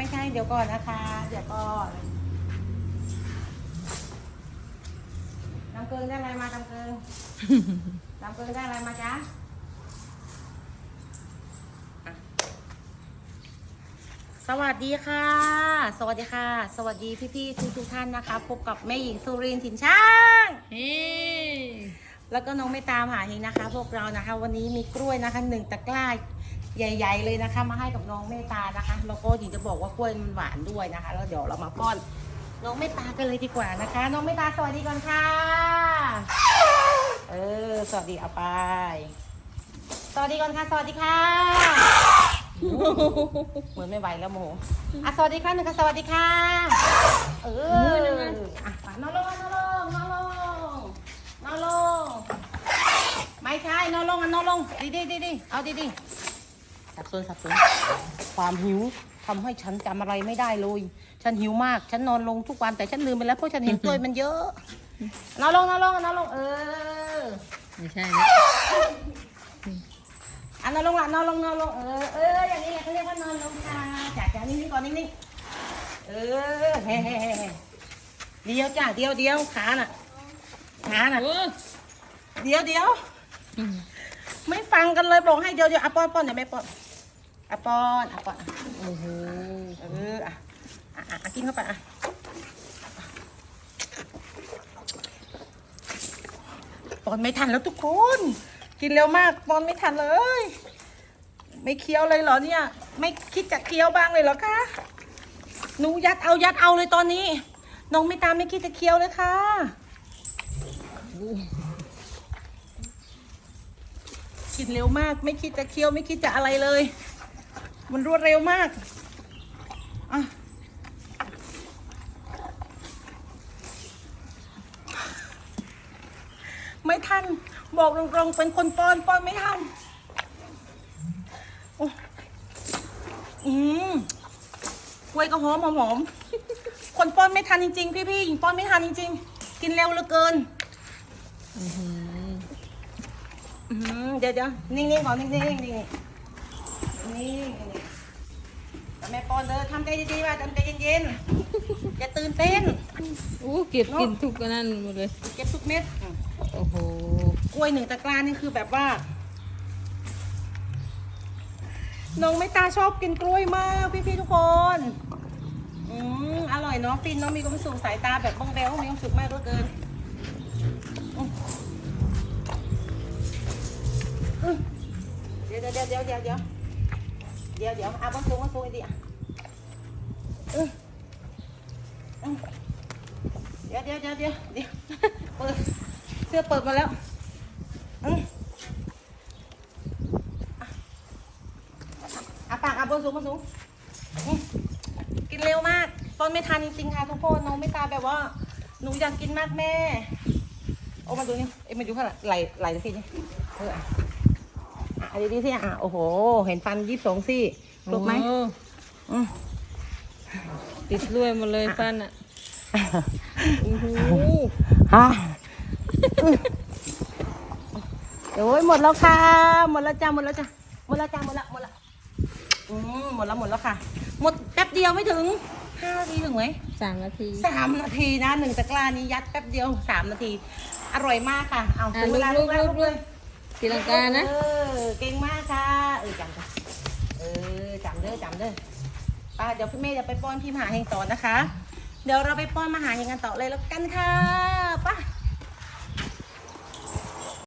ไม่ใช่เดี๋ยวก่อนนะคะ เดี๋ยวก่อนน้ำเกลือได้อะไรมาน้ำเกลือน้ำเกลือได้อะไรมาจ๊ะอะสวัสดีค่ะ สวัสดีค่ะ สวัสดีพี่ๆทุกทุกๆท่านนะคะ พบกับแม่หญิงสุรินทร์ถิ่นช่างเฮ้แล้วก็น้องไม่ตามหาเองนะคะ พวกเรานะคะ วันนี้มีกล้วยนะคะหนึ่งตะกร้า ใหญ่ๆเลยนะคะ มาให้กับน้องเมตานะคะ แล้วก็หญิงจะบอกว่ากล้วยมันหวานด้วยนะคะ แล้วเดี๋ยวเรามาป้อน น้องเมตากันเลยดีกว่านะคะ น้องเมตตาสวัสดีก่อนค่ะ เออ สวัสดีเอาไป สวัสดีก่อนค่ะ สวัสดีค่ะ เหมือนไม่ไหวแล้วโมโหอะสวัสดีค่ะหนึ่งค่ะสวัสดีค่ะ เอออะนอนลงนอนลงนอนลงนอนลงไม่ใช่นอนลงอะนอนลงดีดีดีดีเอาดีดี สับสนสับสนความหิวทำให้ฉันจำอะไรไม่ได้เลย ฉันหิวมาก ฉันนอนลงทุกวันแต่ฉันลืมไปแล้วเพราะฉันเห็นกล้วยมันเยอะ นอนลงนอนลงอะนอนลงเออ ไม่ใช่นะอะนอนลงละนอนลงนอนลงเออเอออย่างนี้เขาเรียกว่านอนลงค่ะจ้าจ้านิ่งๆก่อนนิ่งๆเออเฮ้เฮ้เฮ้เฮ้เดียวจ้าเดียวเดียวขาน่ะขาน่ะโอ้เดียวเดียวไม่ฟังกันเลยบอกให้เดี๋ยวเดี๋ยวอะป้อนป้อนเดี๋ยวไม่ป้อน อะป้อนอะป้อนอะโอ้โหเอออะอะอะอะกินเข้าไปอะป้อนไม่ทันแล้วทุกคน กินเร็วมากป้อนไม่ทันเลย ไม่เคี้ยวเลยเหรอเนี่ย ไม่คิดจะเคี้ยวบ้างเลยเหรอคะหนูยัดเอายัดเอาเลยตอนนี้ น้องไม่ตามไม่คิดจะเคี้ยวเลยค่ะกินเร็วมาก ไม่คิดจะเคี้ยวไม่คิดจะอะไรเลย มันรวดเร็วมากอะไม่ทัน บอกตรงๆเป็นคนป้อนป้อนไม่ทันโอ้อืมกล้วยก็หอมหอมคนป้อนไม่ทันจริงๆ พี่ๆหญิงป้อนไม่ทันจริงๆ กินเร็วเหลือเกินอือหือเดี๋ยวเดี๋ยวนิ่งๆก่อนนิ่งๆนิ่งๆ นิ่แต่แม่ปอนเด้อทำใจดีๆว่าทำใจเย็นๆอย่าตื่นเต้นโอ้เก็บกินทุกอันนั้นหมดเลย เก็บทุกเม็ด โอ้โห กล้วยหนึ่งตะกร้านี่คือแบบว่า น้องไม่ตาชอบกินกล้วยมากพี่ๆทุกคน อืมอร่อยเนาะฟินเนาะมีความสุขสายตาแบบบ้องแบวมีความสุขมากเหลือเกินเดี๋ยวเดี๋ยวเดี๋ยวเดี๋ยว เดี๋ยวเดี๋ยวเอะบ้องสูงบ้องสูงอีกดิอะอืมอืมเดี๋ยวเดี๋ยวเดี๋ยวเดี๋ยวเดี๋ยวเปิดเสื้อเปิดมาแล้วอืมอะอะปากอะบ้องสูงบ้องสูงกินเร็วมากต้นไม่ทันจริงๆค่ะทุกคนน้องไม่ตาแบบว่าหนูอยากกินมากแม่ โอ้มาดูนี่เอ้ยมาดูข้างหลังไหลไหลสินี่เออ อะอะอันนี้สิอะโอ้โห เห็นฟันยี่สิบสองซี่ครบไหมโอ้อืมติดด้วยหมดเลยฟันอะโอ้โหฮะโอ้ยหมดแล้วค่ะ หมดแล้วจ้าหมดแล้วจ้าหมดแล้วจ้าหมดแล้วหมดแล้วอืมหมดแล้วหมดแล้วค่ะ หมดแป๊บเดียวไม่ถึงห้านาทีถึงไหมสามนาทีสามนาทีนะหนึ่งตะกร้านี้ยัดแป๊บเดียวสามนาที อร่อยมากค่ะ เอาอะถึงเวลาลูลูกกๆแล้วลูลูกกๆเลย ตีลังกานะ เออ เก่งมากค่ะ เออจำจ้ะเออจำเด้อจำเด้อป้าเดี๋ยวพี่เมย์จะไปป้อนพี่มหาเฮงต่อนะคะ เดี๋ยวเราไปป้อนมหาเฮงกันต่อเลยแล้วกันค่ะป้า